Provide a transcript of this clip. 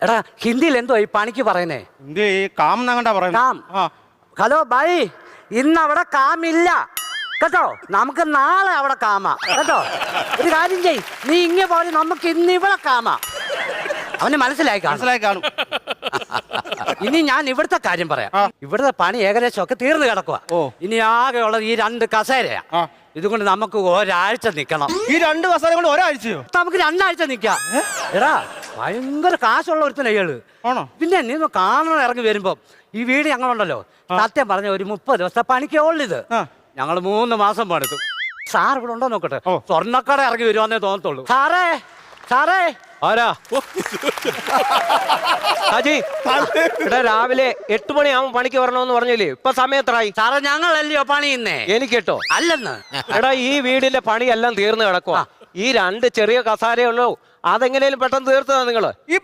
എടാ ഹിന്ദിയിൽ എന്തോ ഈ പണിക്ക് പറയുന്നേ? ഹിന്ദി കാം എന്നങ്ങണ്ടാ കാം. ആ. ഹലോ ബൈ ഇന്ന് അവിടെ കാമില്ല. കേട്ടോ? നമുക്ക് നാളെ അവിടെ കാമ. കേട്ടോ? ഒരു കാര്യം ചെയ് നീ ഇങ്ങനെ പോലെ നമുക്ക് ഇന്ന് ഇവിടെ കാമ. അവന് മനസ്സിലായി കാണും. മനസ്സിലായി കാണും. ഇനി ഞാൻ ഇവിടുത്തെ കാര്യം പറയാം. ഇവിടുത്തെ പണി ഏകദേശം ഒക്കെ തീർന്നു കിടക്കുക ഓ. ഇനി ആകെയുള്ളത് ഈ രണ്ട് കസേരയാ. ഇതുകൊണ്ട് നമുക്ക് ഒരാഴ്ച നിക്കണം. ഈ രണ്ട് കസേര കൊണ്ട് ഒരാഴ്ചയോ? നമുക്ക് രണ്ടാഴ്ച നിക്കാം. എടാ ഭയങ്കര കാശുള്ള ഒരുത്തന അയാൾ ആണോ? പിന്നെ നീ ഒന്ന് കാണണം ഇറങ്ങി വരുമ്പോ ഈ വീട് ഞങ്ങളുണ്ടല്ലോ. സത്യം പറഞ്ഞ ഒരു മുപ്പത് ദിവസത്തെ പണിക്കേ ഉള്ളിത് ഞങ്ങൾ മൂന്ന് മാസം പണിതു. സാർ ഇവിടെ ഉണ്ടോ നോക്കട്ടെ. സ്വർണക്കട ഇറങ്ങി വരുവാന്നേ തോന്നത്തുള്ളൂ. സാറേ സാറേ. ആരാ? ഹാജി ഇവിടെ രാവിലെ എട്ട് മണിയാവും പണിക്ക് വരണമെന്ന് പറഞ്ഞില്ലേ? ഇപ്പൊ സമയത്രായി. സാറേ ഞങ്ങളല്ലയോ പണിയുന്നേ? എനിക്കെട്ടോ? അല്ലെന്ന്. എടാ ഈ വീടിന്റെ പണിയെല്ലാം തീർന്നു കിടക്കുക ഈ രണ്ട് ചെറിയ കസാരയുള്ളൂ അതെങ്ങനെയും പെട്ടെന്ന് തീർത്തതാ നിങ്ങൾ ഈ